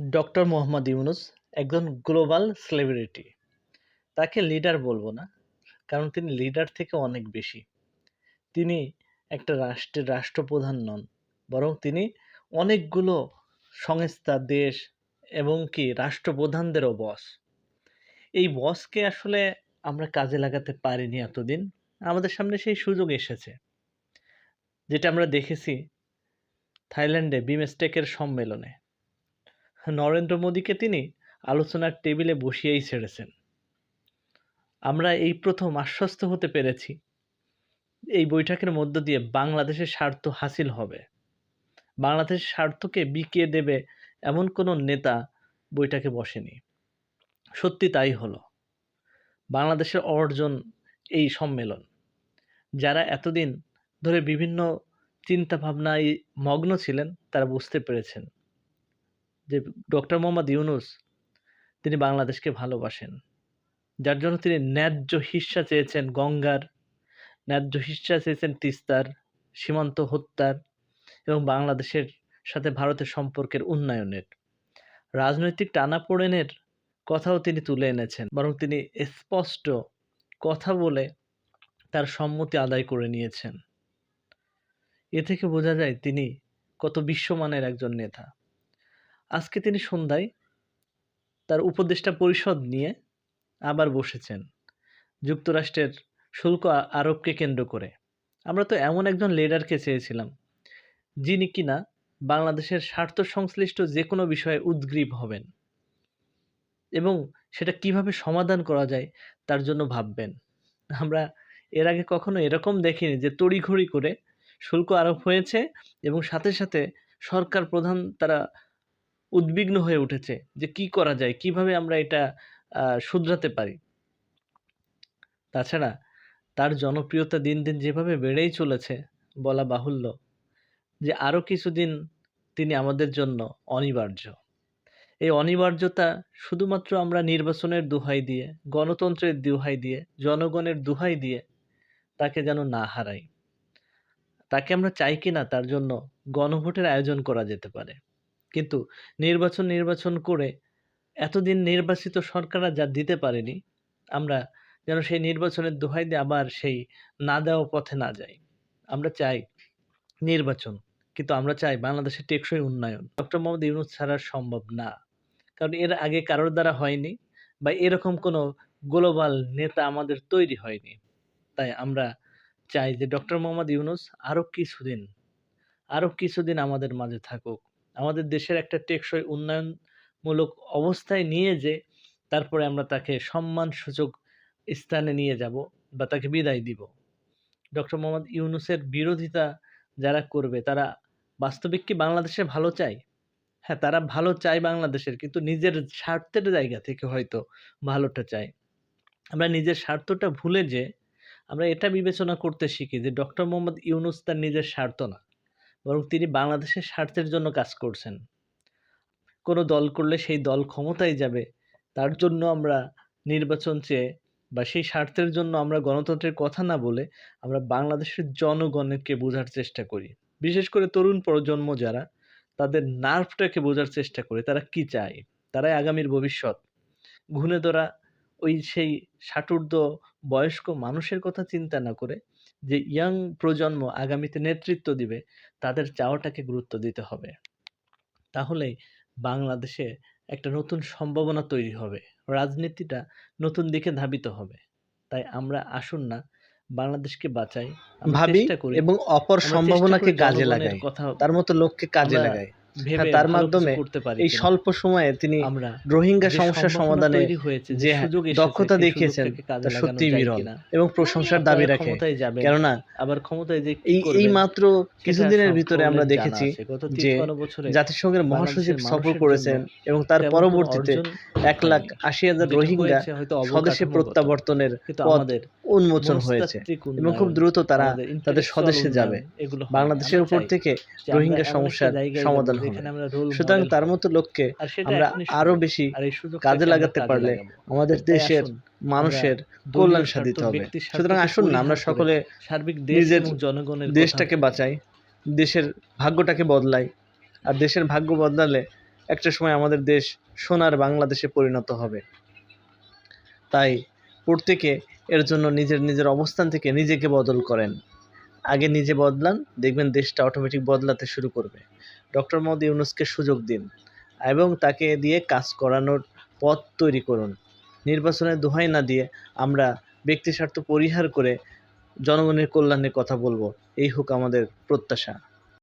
Doctor Mohammad Yunus একজন global celebrity. তাকে leader বলব না, কারণ তিনি লিডার থেকে অনেক বেশি। তিনি একটা রাষ্ট্রের রাষ্ট্রপ্রধান নন, বরং তিনি অনেকগুলো সংস্থা, দেশ এবং কি রাষ্ট্রপ্রধানদেরও বস। এই বসকে আসলে আমরা কাজে লাগাতে পারিনি এতদিন। আমাদের সামনে সেই সুযোগ এসেছে। যেটা আমরা দেখেছি থাইল্যান্ডে বিমস্টেকের সম্মেলনে। নরেন্দ্র মোদীকে তিনি আলোচনার টেবিলে বসিয়েই ছেড়েছেন। আমরা এই প্রথম আশ্বস্ত হতে পেরেছি। এই বৈঠকের মধ্য দিয়ে বাংলাদেশের স্বার্থ হাসিল হবে। বাংলাদেশের স্বার্থকে বিকিয়ে দেবে এমন কোনো নেতা বৈঠকে বসেনি। সত্যি তাই হলো। বাংলাদেশের অর্জন এই সম্মেলন। যারা এতদিন ধরে বিভিন্ন চিন্তা ভাবনায় মগ্ন ছিলেন, তারা বুঝতে পেরেছেন যে ডক্টর মোহাম্মদ ইউনুস, তিনি বাংলাদেশকে ভালোবাসেন। যার জন্য তিনি ন্যায্য হিস্সা চেয়েছেন গঙ্গার, ন্যায্য হিস্সা চেয়েছেন তিস্তার, সীমান্ত হত্যার এবং বাংলাদেশের সাথে ভারতের সম্পর্কের উন্নয়নের। রাজনৈতিক টানাপোড়েনের কথাও তিনি তুলে এনেছেন, বরং তিনি স্পষ্ট কথা বলে তার সম্মতি আদায় করে নিয়েছেন। এ থেকে বোঝা যায় তিনি কত বিশ্বমানের একজন নেতা। আজকে তিনি সন্ধ্যায় তার উপদেষ্টা পরিষদ নিয়ে আবার বসেছেন যুক্তরাষ্ট্রের শুল্ক আরোপকে কেন্দ্র করে। আমরা তো এমন একজন লিডারকে চেয়েছিলাম, যিনি কিনা বাংলাদেশের স্বার্থ সংশ্লিষ্ট যে কোনো বিষয়ে উদ্গ্রীব হবেন এবং সেটা কীভাবে সমাধান করা যায় তার জন্য ভাববেন। আমরা এর আগে কখনো এরকম দেখিনি যে তড়িঘড়ি করে শুল্ক আরোপ হয়েছে এবং সাথে সাথে সরকার প্রধান তারা উদ্বিগ্ন হয়ে উঠেছে যে কি করা যায়, কীভাবে আমরা এটা শুধরাতে পারি। তাছাড়া তার জনপ্রিয়তা দিন দিন যেভাবে বেড়েই চলেছে বলা বাহুল্য যে আরও কিছুদিন তিনি আমাদের জন্য অনিবার্য। এই অনিবার্যতা শুধুমাত্র আমরা নির্বাচনের দোহাই দিয়ে, গণতন্ত্রের দোহাই দিয়ে, জনগণের দোহাই দিয়ে তাকে যেন না হারাই। তাকে আমরা চাই কি না তার জন্য গণভোটের আয়োজন করা যেতে পারে। কিন্তু নির্বাচন নির্বাচন করে এতদিন নির্বাচিত সরকাররা যা দিতে পারেনি, আমরা যেন সেই নির্বাচনের দোহাই দিয়ে আবার সেই না দেওয়া পথে না যাই। আমরা চাই নির্বাচন, কিন্তু আমরা চাই বাংলাদেশের টেকসই উন্নয়ন। ডক্টর মোহাম্মদ ইউনুস ছাড়া সম্ভব না, কারণ এর আগে কারোর দ্বারা হয়নি বা এরকম কোনো গ্লোবাল নেতা আমাদের তৈরি হয়নি। তাই আমরা চাই যে ডক্টর মোহাম্মদ ইউনুস আরও কিছুদিন আরও কিছুদিন আমাদের মাঝে থাকুক। আমাদের দেশের একটা টেকসই উন্নয়নমূলক অবস্থায় নিয়ে যে, তারপরে আমরা তাকে সম্মানসূচক স্থানে নিয়ে যাব বা তাকে বিদায় দিব। ডক্টর মোহাম্মদ ইউনুসের বিরোধিতা যারা করবে, তারা বাস্তবিক কি বাংলাদেশে ভালো চায়? হ্যাঁ তারা ভালো চায় বাংলাদেশের, কিন্তু নিজের স্বার্থের জায়গা থেকে হয়তো ভালোটা চায়। আমরা নিজের স্বার্থটা ভুলে যে, আমরা এটা বিবেচনা করতে শিখি যে, ডক্টর মোহাম্মদ ইউনুস তার নিজের স্বার্থ না। বরং তিনি বাংলাদেশের স্বার্থের জন্য কাজ করছেন। কোনো দল করলে সেই দল ক্ষমতায় যাবে, তার জন্য আমরা নির্বাচন চেয়ে বা সেই স্বার্থের জন্য আমরা গণতন্ত্রের কথা না বলে আমরা বাংলাদেশের জনগণকে বোঝার চেষ্টা করি। বিশেষ করে তরুণ প্রজন্ম যারা, তাদের নার্ভটাকে বোঝার চেষ্টা করে, তারা কি চায়? তারাই আগামীর ভবিষ্যৎ। ঘুণে ধরা ওই সেই ষাটুর্ধ বয়স্ক মানুষের কথা চিন্তা না করে যে ইয়াং প্রজন্ম আগামীতে নেতৃত্ব দিবে তাদের চাওয়াটাকে গুরুত্ব দিতে হবে। তাহলেই বাংলাদেশে একটা নতুন সম্ভাবনা তৈরি হবে। রাজনীতিটা নতুন দিকে ধাবিত হবে। তাই আমরা আসুন না বাংলাদেশকে বাঁচাই। ভাবি এবং অপর সম্ভাবনাকে কাজে লাগাই। কথা তার মতো লোককে কাজে লাগাই। তার মাধ্যমে এই স্বল্প সময়ে তিনি রোহিঙ্গা যে সমস্যার সমাধানে যে যে সুযোগ এসেছে, দক্ষতা দেখিয়েছেন তা সত্যিই বিরল এবং প্রশংসার দাবি রাখে। কেননা আবার ক্ষমতায় যে এই এই মাত্র কিছুদিনের ভিতরে আমরা দেখেছি যে জাতিসংঘের মহাসচিব সফর করেছেন এবং তার পরবর্তীতে এক লাখ আশি হাজার রোহিঙ্গা স্বদেশে প্রত্যাবর্তনের পথ উন্মোচন হয়েছে এবং খুব দ্রুত তারা তাদের স্বদেশে যাবে। বাংলাদেশের উপর থেকে রোহিঙ্গা সমস্যার সমাধান হবে। সুতরাং তার মতো লোককে আমরা আরও বেশি কাজে লাগাতে পারলে আমাদের দেশের মানুষের কল্যাণ সাধিত হবে। সুতরাং আসুন না আমরা সকলে সার্বিক নিজের জনগণের দেশটাকে বাঁচাই দেশের ভাগ্যটাকে বদলাই আর দেশের ভাগ্য বদলালে একটা সময় আমাদের দেশ সোনার বাংলাদেশে পরিণত হবে। তাই প্রত্যেকে এর জন্য নিজের নিজের অবস্থান থেকে নিজেকে বদল করেন। আগে নিজে বদলান, দেখবেন দেশটা অটোমেটিক বদলাতে শুরু করবে। ডক্টর মোহাম্মদ ইউনুসকে সুযোগ দিন এবং তাকে দিয়ে কাজ করানোর পথ তৈরি করুন। নির্বাচনের দোহাই না দিয়ে আমরা ব্যক্তি স্বার্থ পরিহার করে জনগণের কল্যাণের কথা বলব। এই হোক আমাদের প্রত্যাশা।